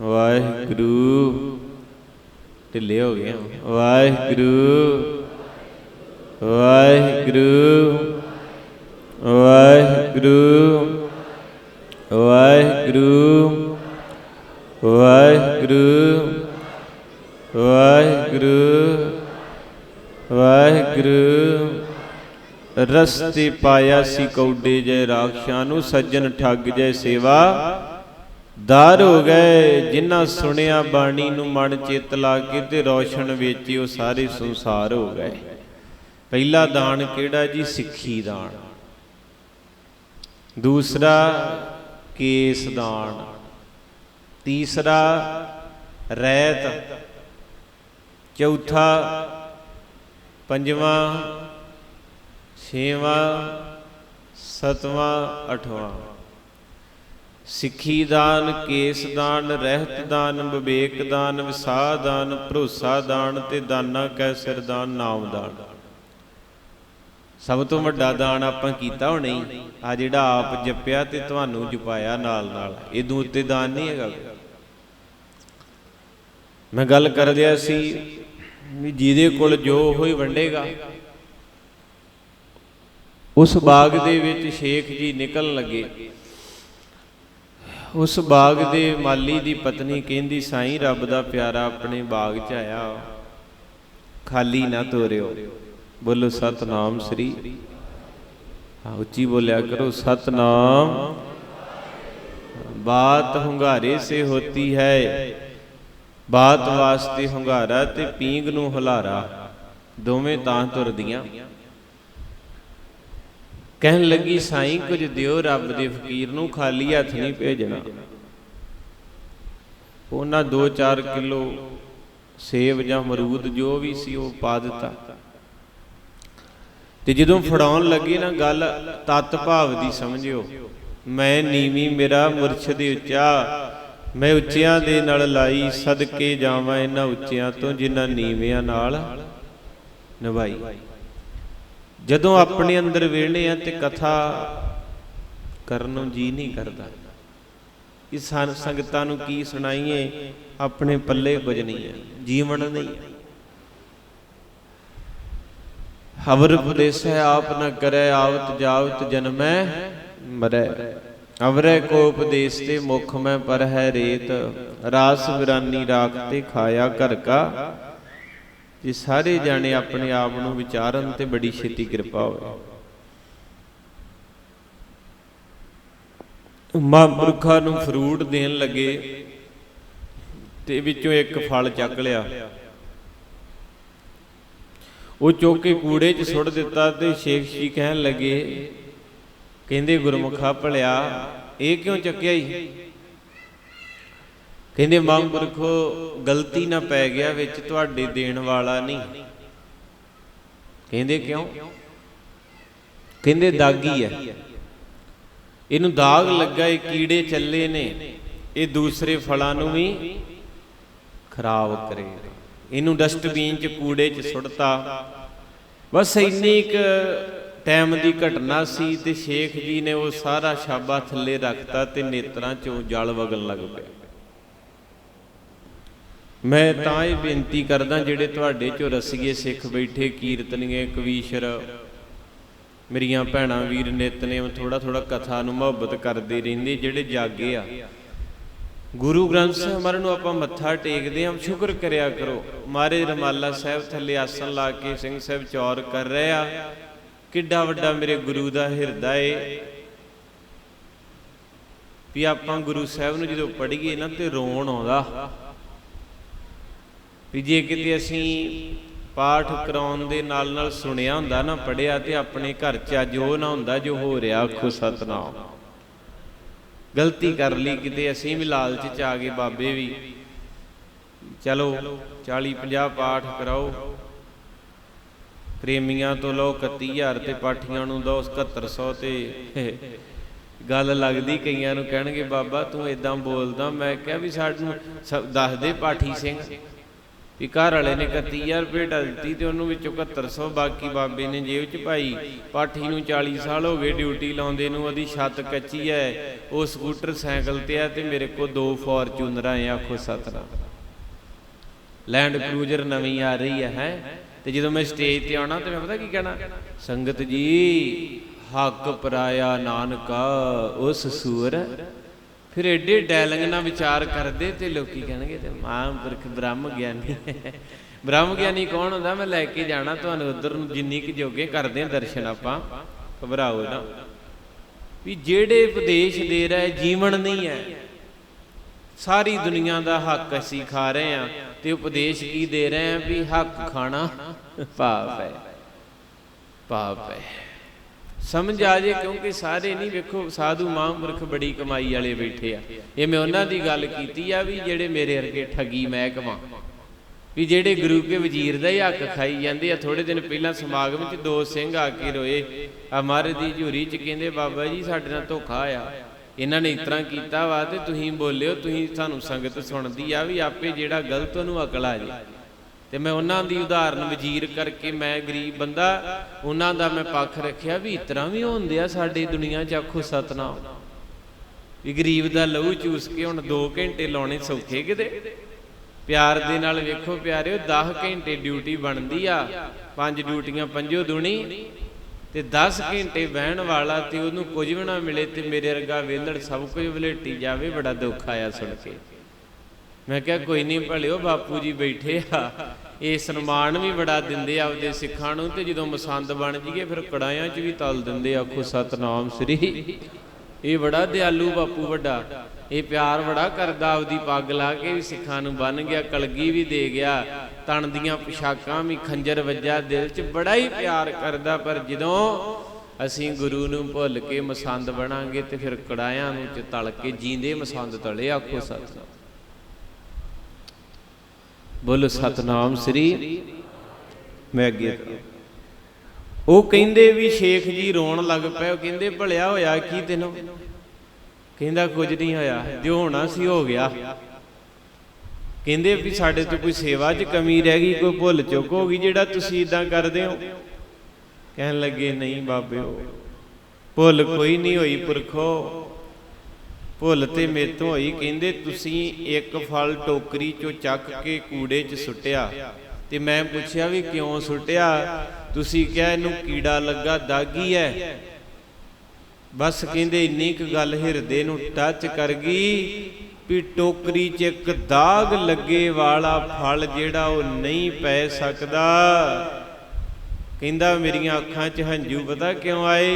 ਵਾਹਿਗੁਰੂ। ਢਿੱਲੇ ਹੋ ਗਏ। ਵਾਹਿਗੁਰੂ। ਵਾਹਿਗੁਰੂ। ਵਾਹਿਗੁਰੂ। ਵਾਹਿਗੁਰੂ। ਵਾਹਿਗੁਰੂ। ਵਾਹਿਗੁਰੂ। ਵਾਹਿਗੁਰੂ। ਰਸਤੇ ਪਾਇਆ ਸੀ ਕੌਡੇ ਜੈ ਰਾਖਸ਼ਾਂ ਨੂੰ ਸੱਜਣ ਠੱਗ ਜੈ ਸੇਵਾ। ਦਾਰ ਹੋ ਗਏ, ਜਿਨ੍ਹਾਂ ਸੁਣਿਆ ਬਾਣੀ ਨੂੰ ਮਨ ਚਿੱਤ ਲਾ ਕੇ ਤੇ ਰੌਸ਼ਨ ਵਿੱਚ ਉਹ ਸਾਰੇ ਸੰਸਾਰ ਹੋ ਗਏ। ਪਹਿਲਾ ਦਾਨ ਕਿਹੜਾ ਜੀ? ਸਿੱਖੀ ਦਾਨ। ਦੂਸਰਾ ਕੇਸ ਦਾਨ। ਤੀਸਰਾ ਰਹਿਤ ਚੌਥਾ ਪੰਜਵਾਂ, ਛੇਵਾਂ, ਸਤਵਾਂ, ਅੱਠਵਾਂ। ਸਿੱਖੀ ਦਾਨ, ਕੇਸ ਦਾਨ, ਰਹਿਤ ਦਾਨ, ਵਿਵੇਕ ਦਾਨ, ਵਿਸਾਹ ਦਾਨ, ਭਰੋਸਾ ਦਾਨ ਤੇ ਦਾਨਾ ਕੈ ਸਿਰ ਦਾਨ, ਨਾਮ ਦਾਨ। ਸਭ ਤੋਂ ਵੱਡਾ ਦਾਨ ਆਪਾਂ ਕੀਤਾ ਹੋ। ਨਹੀਂ ਆ ਜਿਹੜਾ ਆਪ ਜਪਿਆ ਤੇ ਤੁਹਾਨੂੰ ਜਪਾਇਆ ਨਾਲ ਨਾਲ। ਇਦੋਂ ਉੱਤੇ ਦਾਨ ਨਹੀਂ ਹੈਗਾ। ਮੈਂ ਗੱਲ ਕਰ ਰਿਹਾ ਸੀ ਵੀ ਜਿਹਦੇ ਕੋਲ ਜੋ ਹੋਈ ਵੰਡੇਗਾ, ਉਸ ਬਾਗ ਦੇ ਵਿੱਚ ਸ਼ੇਖ ਜੀ ਨਿਕਲਣ ਲੱਗੇ। ਉਸ ਬਾਗ ਦੇ ਮਾਲੀ ਦੀ ਪਤਨੀ ਕਹਿੰਦੀ, ਸਾਈਂ, ਰੱਬ ਦਾ ਪਿਆਰਾ ਆਪਣੇ ਬਾਗ 'ਚ ਆਇਆ ਖਾਲੀ ਨਾ ਤੋਰਿਓ। ਬੋਲੋ, ਸਤਨਾਮ ਸ੍ਰੀ ਉੱਚੀ ਬੋਲਿਆ ਕਰੋ, ਸਤਨਾਮ। ਬਾਤ ਹੁੰਗਾਰੇ ਸੇ ਹੋਤੀ ਹੈ। ਬਾਤ ਵਾਸਤੇ ਹੁੰਗਾਰਾ ਤੇ ਪੀਂਗ ਨੂੰ ਹੁਲਾਰਾ। ਦੋਵੇਂ ਤਾਂ ਤੁਰਦੀਆਂ। ਕਹਿਣ ਲੱਗੀ, ਸਾਈਂ ਕੁਝ ਦਿਓ, ਰੱਬ ਦੇ ਫਕੀਰ ਨੂੰ ਖਾਲੀ ਹੱਥ ਨਹੀਂ ਭੇਜਣਾ। ਉਹਨਾਂ 2-4 ਕਿਲੋ ਸੇਬ ਜਾਂ ਅਮਰੂਦ ਜੋ ਵੀ ਸੀ ਉਹ ਪਾ ਦਿੱਤਾ। ਤੇ ਜਦੋਂ ਫੜਾਉਣ ਲੱਗੇ ਨਾ, ਗੱਲ ਤਤ ਭਾਵ ਦੀ ਸਮਝਿਓ। ਮੈਂ ਨੀਵੀਂ, ਮੇਰਾ ਮੁਰਸ਼ਿਦ ਉੱਚਾ, ਮੈਂ ਉੱਚਿਆਂ ਦੇ ਨਾਲ ਲਾਈ ਸਦਕੇ ਜਾਵਾਂ, ਇਹਨਾਂ ਉੱਚਿਆਂ ਤੋਂ ਜਿਨ੍ਹਾਂ ਨੀਵਿਆਂ ਨਾਲ ਨਿਭਾਈ ਜਦੋਂ ਆਪਣੇ ਅੰਦਰ ਵੇਲੇ ਆ ਤੇ ਕਥਾ ਕਰਨ ਨੂੰ ਜੀ ਨਹੀਂ ਕਰਦਾ। ਇਹ ਸੰਗਤਾਂ ਨੂੰ ਕੀ ਸੁਣਾਈਏ? ਆਪਣੇ ਪੱਲੇ ਕੁਝ ਨਹੀਂ ਹੈ ਜੀਵਨ ਨਹੀਂ ਹੈ ਹਵਰ ਉਪਦੇਸੈ ਆਪ ਨ ਕਰੈ, ਆਵਤ ਜਾਵਤ ਜਨਮੈ ਮਰੈ। ਅਵਰੈ ਕੋ ਉਪਦੇਸ ਤੇ ਮੁਖ ਮੈਂ ਪਰ ਹੈ ਰੇਤ, ਰਾਸ ਵਿਰਾਨੀ ਰਾਖ ਤੇ ਖਾਇਆ ਘਰ ਕਾ ਜੇ ਸਾਰੇ ਜਾਣੇ ਆਪਣੇ ਆਪ ਨੂੰ ਵਿਚਾਰਨ ਤੇ ਬੜੀ ਛੇਤੀ ਕਿਰਪਾ ਹੋਵੇ। ਮਹਾਂਪੁਰਖਾਂ ਨੂੰ ਫਰੂਟ ਦੇਣ ਲੱਗੇ ਤੇ ਵਿੱਚੋਂ ਇੱਕ ਫਲ ਚੱਕ ਲਿਆ। ਉਹ ਚੁੱਕ ਕੇ ਕੂੜੇ 'ਚ ਸੁੱਟ ਦਿੱਤਾ ਤੇ ਸ਼ੇਖ ਜੀ ਕਹਿਣ ਲੱਗੇ, ਕਹਿੰਦੇ ਗੁਰਮੁਖਾ ਭਲਿਆ, ਇਹ ਕਿਉਂ ਚੱਕਿਆ ਹੀ ਕਹਿੰਦੇ ਮਹਾਂਪੁਰਖੋ ਗਲਤੀ ਨਾ ਪੈ ਗਿਆ ਵਿੱਚ ਤੁਹਾਡੇ ਦੇਣ ਵਾਲਾ ਨਹੀਂ। ਕਹਿੰਦੇ, ਕਿਉਂ? ਕਹਿੰਦੇ, ਦਾਗੀ ਹੈ। ਇਹਨੂੰ ਦਾਗ ਲੱਗਾ, ਇਹ ਕੀੜੇ ਚੱਲੇ ਨੇ। ਇਹ ਦੂਸਰੇ ਫਲਾਂ ਨੂੰ ਵੀ ਖਰਾਬ ਕਰੇਗਾ ਇਹਨੂੰ ਡਸਟਬੀਨ 'ਚ, ਕੂੜੇ 'ਚ ਸੁੱਟਤਾ। ਬਸ ਇੰਨੀ ਇੱਕ ਟਾਈਮ ਦੀ ਘਟਨਾ ਸੀ ਤੇ ਸ਼ੇਖ ਜੀ ਨੇ ਉਹ ਸਾਰਾ ਛਾਬਾ ਥੱਲੇ ਰੱਖਤਾ ਤੇ ਨੇਤਰਾਂ 'ਚੋਂ ਜਲ ਵਗਣ ਲੱਗ ਪਿਆ। ਮੈਂ ਤਾਂ ਇਹ ਬੇਨਤੀ ਕਰਦਾ ਜਿਹੜੇ ਤੁਹਾਡੇ 'ਚੋਂ ਰਸੀਏ ਸਿੱਖ ਬੈਠੇ, ਕੀਰਤਨੀਏ, ਕਵੀਸ਼ਰ, ਮੇਰੀਆਂ ਭੈਣਾਂ, ਵੀਰ ਨਿਤਨੇਮ ਥੋੜਾ ਥੋੜਾ ਕਥਾ ਨੂੰ ਮੁਹੱਬਤ ਕਰਦੇ ਰਹਿੰਦੇ, ਜਿਹੜੇ ਜਾਗੇ ਆ। ਗੁਰੂ ਗ੍ਰੰਥ ਸਾਹਿਬ ਨੂੰ ਆਪਾਂ ਮੱਥਾ ਟੇਕਦੇ ਹਾਂ ਸ਼ੁਕਰ ਕਰਿਆ ਕਰੋ। ਮਾਰੇ ਰਮਾਲਾ ਸਾਹਿਬ ਥੱਲੇ ਆਸਣ ਲਾ ਕੇ ਸਿੰਘ ਸਾਹਿਬ ਚੌਰ ਕਰ ਰਹੇ ਆ। ਕਿੱਡਾ ਵੱਡਾ ਮੇਰੇ ਗੁਰੂ ਦਾ ਹਿਰਦਾ ਏ। ਵੀ ਆਪਾਂ ਗੁਰੂ ਸਾਹਿਬ ਨੂੰ ਜਦੋਂ ਪੜ੍ਹੀਏ ਨਾ ਤੇ ਰੋਣ ਆਉਂਦਾ। ਵੀ ਜੇ ਕਿਤੇ ਅਸੀਂ ਪਾਠ ਕਰਾਉਣ ਦੇ ਨਾਲ ਨਾਲ ਸੁਣਿਆ ਹੁੰਦਾ ਨਾ ਪੜਿਆ ਤੇ ਆਪਣੇ ਘਰ 'ਚ ਅੱਜ ਉਹ ਨਾ ਹੁੰਦਾ ਜੋ ਹੋ ਰਿਹਾ, ਆਖੋ ਸਤਨਾਮ। ਗਲਤੀ ਕਰ ਲਈ ਕਿਤੇ, ਅਸੀਂ ਵੀ ਲਾਲਚ 'ਚ ਆ ਗਏ ਬਾਬੇ ਵੀ। ਚਲੋ 40 50 ਪਾਠ ਕਰਾਓ। ਪ੍ਰੇਮੀਆਂ ਤੋਂ ਲਓ 31000 ਤੇ ਪਾਠੀਆਂ ਨੂੰ ਦੋ 7700 ਤੇ। ਗੱਲ ਲੱਗਦੀ ਕਈਆਂ ਨੂੰ ਕਹਿਣਗੇ, ਬਾਬਾ ਤੂੰ ਇਦਾਂ ਬੋਲਦਾ, ਮੈਂ ਕਿਹਾ ਵੀ ਸਾਨੂੰ ਸਭ ਦੱਸ ਦੇ ਪਾਠੀ ਸਿੰਘ। ਵੀ ਘਰ ਵਾਲੇ ਨੇ 31000 ਰੁਪਏ ਦਿੱਤੀ ਤੇ ਉਹਨੂੰ ਵਿੱਚੋਂ 7100 ਬਾਕੀ ਬਾਬੇ ਨੇ ਜੇਬ 'ਚ ਪਾਈ। ਪਾਠੀ ਨੂੰ 40 ਸਾਲ ਹੋ ਗਏ ਡਿਊਟੀ ਲਾਉਂਦੇ ਨੂੰ, ਉਹਦੀ ਛੱਤ ਕੱਚੀ ਐ। ਉਹ ਸਕੂਟਰ ਸਾਈਕਲ ਤੇ ਆ ਤੇ ਮੇਰੇ ਕੋਲ ਦੋ ਫੋਰਚੂਨਰਾਂ ਆ ਆਖੋ ਸਤਨਾਮ। ਲੈਂਡ ਕਰੂਜ਼ਰ ਨਵੀਂ ਆ ਰਹੀ ਹੈ ਹੈ? ਤੇ ਜਦੋਂ ਮੈਂ ਸਟੇਜ ਤੇ ਆਉਣਾ ਤੇ ਮੈਂ ਪਤਾ ਕੀ ਕਹਿਣਾ? ਸੰਗਤ ਜੀ, ਹੱਕ ਪਰਾਇਆ ਨਾਨਕਾ, ਉਸ ਸੂਰ ਫਿਰ ਐਡੇ ਡੈਲਿੰਗ ਨਾਲ ਵਿਚਾਰ ਕਰਦੇ ਤੇ ਲੋਕੀ ਕਹਿਣਗੇ ਤੇ ਮਹਾਂਪੁਰਖ ਬ੍ਰਹਮ ਗਿਆਨੀ ਬ੍ਰਹਮ ਗਿਆਨੀ ਕੌਣ ਹੁੰਦਾ? ਮੈਂ ਲੈ ਕੇ ਜਾਣਾ ਤੁਹਾਨੂੰ ਉਧਰ ਨੂੰ ਜਿੰਨੀ ਕੁ ਜੋਗੇ ਕਰਦੇ ਆ ਦਰਸ਼ਨ ਆਪਾਂ। ਘਬਰਾਓ ਨਾ। ਵੀ ਜਿਹੜੇ ਉਪਦੇਸ਼ ਦੇ ਰਹੇ ਜੀਵਨ ਨਹੀਂ ਹੈ। ਸਾਰੀ ਦੁਨੀਆ ਦਾ ਹੱਕ ਅਸੀਂ ਖਾ ਰਹੇ ਆ ਤੇ ਉਪਦੇਸ਼ ਕੀ ਦੇ ਰਹੇ ਆ ਵੀ ਹੱਕ ਖਾਣਾ ਪਾਪ ਹੈ। ਪਾਪ ਹੈ। ਸਮਝ ਆ ਜੇ ਕਿਉਂਕਿ ਸਾਰੇ ਨਹੀਂ ਵੇਖੋ, ਸਾਧੂ ਮਹਾਂਪੁਰਖ ਬੜੀ ਕਮਾਈ ਵਾਲੇ ਬੈਠੇ ਆ। ਇਹ ਮੈਂ ਉਹਨਾਂ ਦੀ ਗੱਲ ਕੀਤੀ ਆ ਵੀ ਜਿਹੜੇ ਮੇਰੇ ਵਰਗੇ ਠੱਗੀ ਮਹਿਕਮਾ ਵੀ ਜਿਹੜੇ ਗੁਰੂ ਕੇ ਵਜ਼ੀਰ ਦਾ ਹੀ ਹੱਕ ਖਾਈ ਜਾਂਦੇ ਆ ਥੋੜੇ ਦਿਨ ਪਹਿਲਾਂ ਸਮਾਗਮ 'ਚ ਦੋ ਸਿੰਘ ਆ ਕੇ ਰੋਏ। ਆ ਮਹਾਰਾਜ ਦੀ ਝੂਰੀ 'ਚ ਕਹਿੰਦੇ, ਬਾਬਾ ਜੀ, ਸਾਡੇ ਨਾਲ ਧੋਖਾ ਆ। ਇਹਨਾਂ ਨੇ ਇਸ ਤਰ੍ਹਾਂ ਕੀਤਾ ਵਾ ਤੇ ਤੁਸੀਂ ਬੋਲਿਓ, ਤੁਸੀਂ ਸਾਨੂੰ ਸੰਗਤ ਸੁਣਦੀ ਆ ਵੀ ਆਪੇ ਜਿਹੜਾ ਗਲਤ ਉਹਨੂੰ ਅਕਲ ਆ ਜੇ। ਤੇ ਮੈਂ ਉਹਨਾਂ ਦੀ ਉਦਾਹਰਨ ਵਜ਼ੀਰ ਕਰਕੇ ਮੈਂ ਗਰੀਬ ਬੰਦਾ, ਉਹਨਾਂ ਦਾ ਮੈਂ ਪੱਖ ਰੱਖਿਆ ਵੀ ਇਤਰਾ ਵੀ ਹੁੰਦੇ ਆ ਸਾਡੀ ਦੁਨੀਆ 'ਚ ਆਖੋ ਸਤਨਾਮ। ਵੀ ਗਰੀਬ ਦਾ ਲਹੂ ਚੂਸ ਕੇ ਹੁਣ 2 ਘੰਟੇ ਲਾਉਣੇ ਸੌਖੇ ਕਿਤੇ? ਪਿਆਰ ਦੇ ਨਾਲ ਵੇਖੋ ਪਿਆਰਿਓ 10 ਘੰਟੇ ਡਿਊਟੀ ਬਣਦੀ ਆ, ਪੰਜ ਡਿਊਟੀਆਂ ਪੰਜੋ ਦੁਣੀ, ਤੇ 10 ਘੰਟੇ ਬਹਿਣ ਵਾਲਾ ਤੇ ਉਹਨੂੰ ਕੁਝ ਵੀ ਨਾ ਮਿਲੇ ਤੇ ਮੇਰੇ ਵਰਗਾ ਵੇਲੜ ਸਭ ਕੁਝ ਵਲੇਟੀ ਜਾਵੇ, ਬੜਾ ਦੁੱਖ ਆਇਆ ਸੁਣ ਕੇ। ਮੈਂ ਕਿਹਾ, ਕੋਈ ਨਹੀਂ ਭਲਿਓ, ਬਾਪੂ ਜੀ ਬੈਠੇ ਆ। ਇਹ ਸਨਮਾਨ ਵੀ ਬੜਾ ਦਿੰਦੇ ਆ ਆਪਦੇ ਸਿੱਖਾਂ ਨੂੰ ਤੇ ਜਦੋਂ ਮਸੰਦ ਬਣ ਜੀਏ ਫਿਰ ਕੜਾਇਆਂ 'ਚ ਵੀ ਤਲ ਦਿੰਦੇ ਆਖੋ ਸਤਨਾਮ ਸ੍ਰੀ। ਇਹ ਬੜਾ ਦਿਆਲੂ ਬਾਪੂ ਵੱਡਾ। ਇਹ ਪਿਆਰ ਬੜਾ ਕਰਦਾ ਆਪਦੀ ਪੱਗ ਲਾ ਕੇ ਵੀ ਸਿੱਖਾਂ ਨੂੰ ਬੰਨ ਗਿਆ, ਕਲਗੀ ਵੀ ਦੇ ਗਿਆ। ਤਣ ਦੀਆਂ ਪੁਸ਼ਾਕਾਂ ਵੀ ਖੰਜਰ ਵੱਜਾ ਦਿਲ 'ਚ। ਬੜਾ ਹੀ ਪਿਆਰ ਕਰਦਾ, ਪਰ ਜਦੋਂ ਅਸੀਂ ਗੁਰੂ ਨੂੰ ਭੁੱਲ ਕੇ ਮਸੰਦ ਬਣਾਂਗੇ ਤੇ ਫਿਰ ਕੜਾਇਆਂ ਨੂੰ ਚ ਤਲ ਕੇ ਜੀਂਦੇ ਮਸੰਦ ਤਲੇ, ਆਖੋ ਸਤਨਾਮ। ਬੋਲ ਸਤਨਾਮ ਸ੍ਰੀ। ਮੈਂ ਅੱਗੇ ਉਹ ਕਹਿੰਦੇ ਵੀ ਸ਼ੇਖ ਜੀ ਰੋਣ ਲੱਗ ਪਏ, ਉਹ ਕਹਿੰਦੇ ਭਲਿਆ ਹੋਇਆ ਕੀ ਤੈਨੂੰ? ਕਹਿੰਦਾ ਕੁਝ ਨਹੀਂ ਹੋਇਆ, ਜੋ ਹੋਣਾ ਸੀ ਹੋ ਗਿਆ। ਕਹਿੰਦੇ ਵੀ ਸਾਡੇ ਤੋਂ ਕੋਈ ਸੇਵਾ 'ਚ ਕਮੀ ਰਹਿ ਗਈ, ਕੋਈ ਭੁੱਲ ਚੁੱਕ ਹੋ ਗਈ, ਜਿਹੜਾ ਤੁਸੀਂ ਇਦਾਂ ਕਰਦੇ ਹੋ। ਕਹਿਣ ਲੱਗੇ, ਨਹੀਂ ਬਾਬਿਓ, ਭੁੱਲ ਕੋਈ ਨਹੀਂ ਹੋਈ ਪੁਰਖੋ। ਭੁੱਲ ਤੇ ਮੇਰੇ ਤੋਂ ਹੋਈ ਕਹਿੰਦੇ ਤੁਸੀਂ ਇੱਕ ਫਲ ਟੋਕਰੀ ਚੋਂ ਚੱਕ ਕੇ ਕੂੜੇ 'ਚ ਸੁੱਟਿਆ। ਤੇ ਮੈਂ ਪੁੱਛਿਆ ਵੀ ਕਿਉਂ ਸੁੱਟਿਆ? ਤੁਸੀਂ ਕਿਹਾ ਇਹਨੂੰ ਕੀੜਾ ਲੱਗਾ, ਦਾਗੀ ਹੈ ਬਸ ਕਹਿੰਦੇ ਇੰਨੀ ਕੁ ਗੱਲ ਹਿਰਦੇ ਨੂੰ ਟੱਚ ਕਰ ਗਈ ਵੀ ਟੋਕਰੀ 'ਚ ਇੱਕ ਦਾਗ ਲੱਗੇ ਵਾਲਾ ਫਲ ਜਿਹੜਾ ਉਹ ਨਹੀਂ ਪੈ ਸਕਦਾ। ਕਹਿੰਦਾ ਮੇਰੀਆਂ ਅੱਖਾਂ 'ਚ ਹੰਝੂ ਪਤਾ ਕਿਉਂ ਆਏ?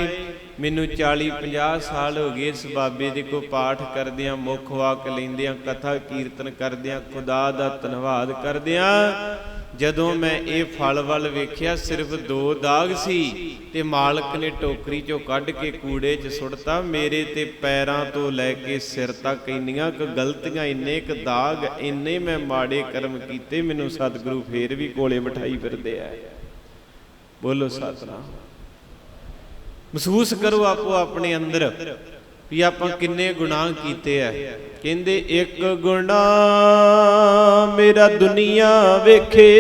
ਮੈਨੂੰ 40 50 ਸਾਲ ਹੋ ਗਏ ਇਸ ਬਾਬੇ ਦੇ ਕੋ ਪਾਠ ਕਰਦਿਆਂ, ਮੁੱਖ ਵਾਕ ਲੈਂਦਿਆਂ, ਕਥਾ ਕੀਰਤਨ ਕਰਦਿਆਂ, ਖੁਦਾ ਦਾ ਧੰਨਵਾਦ ਕਰਦਿਆਂ, ਜਦੋਂ ਮੈਂ ਇਹ ਫਲ ਵੱਲ ਵੇਖਿਆ, ਸਿਰਫ ਦੋ ਦਾਗ ਸੀ ਤੇ ਮਾਲਕ ਨੇ ਟੋਕਰੀ ਚੋਂ ਕੱਢ ਕੇ ਕੂੜੇ 'ਚ ਸੁੱਟਤਾ, ਮੇਰੇ ਤੇ ਪੈਰਾਂ ਤੋਂ ਲੈ ਕੇ ਸਿਰ ਤੱਕ ਇੰਨੀਆਂ ਕੁ ਗਲਤੀਆਂ, ਇੰਨੇ ਕੁ ਦਾਗ, ਇੰਨੇ ਮੈਂ ਮਾੜੇ ਕਰਮ ਕੀਤੇ, ਮੈਨੂੰ ਸਤਿਗੁਰੂ ਫੇਰ ਵੀ ਕੋਲੇ ਬਿਠਾਈ ਫਿਰਦੇ ਆ। ਬੋਲੋ ਸਤਨਾਮ। ਮਹਿਸੂਸ ਕਰੋ ਆਪੋ ਆਪਣੇ ਅੰਦਰ ਵੀ ਆਪਾਂ ਕਿੰਨੇ ਗੁਨਾਹ ਕੀਤੇ ਆ। ਕਹਿੰਦੇ, ਇੱਕ ਗੁਨਾਹ ਮੇਰਾ ਦੁਨੀਆ ਵੇਖੇ।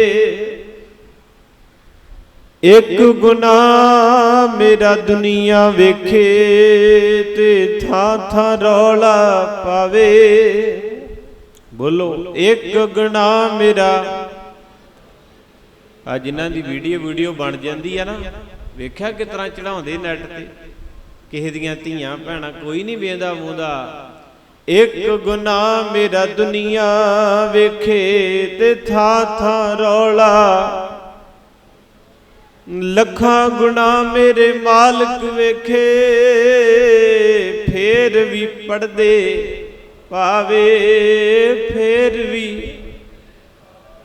ਇੱਕ ਗੁਨਾਹ ਮੇਰਾ ਦੁਨੀਆ ਵੇਖੇ ਤੇ ਥਾਂ ਥਾਂ ਰੌਲਾ ਪਾਵੇ। ਬੋਲੋ, ਇੱਕ ਗੁਨਾਹ ਮੇਰਾ। ਅੱਜ ਇਹਨਾਂ ਦੀ ਵੀਡੀਓ ਵੀਡੀਓ ਬਣ ਜਾਂਦੀ ਆ ਨਾ ਵੇਖਿਆ ਕਿ ਤਰ੍ਹਾਂ ਚੜਾਉਂਦੇ ਨੈਟ ਤੇ? ਕਿਸੇ ਦੀਆਂ ਧੀਆਂ ਭੈਣਾਂ, ਕੋਈ ਨਹੀਂ ਵੇਂਦਾ ਮੂੰਦਾ ਇੱਕ ਗੁਨਾਹ ਮੇਰਾ ਦੁਨੀਆ ਵੇਖੇ ਤੇ ਥਾਂ ਥਾਂ ਰੌਲਾ। ਲੱਖਾਂ ਗੁਨਾਹ ਮੇਰੇ ਮਾਲਕ ਵੇਖੇ, ਫੇਰ ਵੀ ਪੜਦੇ ਪਾਵੇ, ਫੇਰ ਵੀ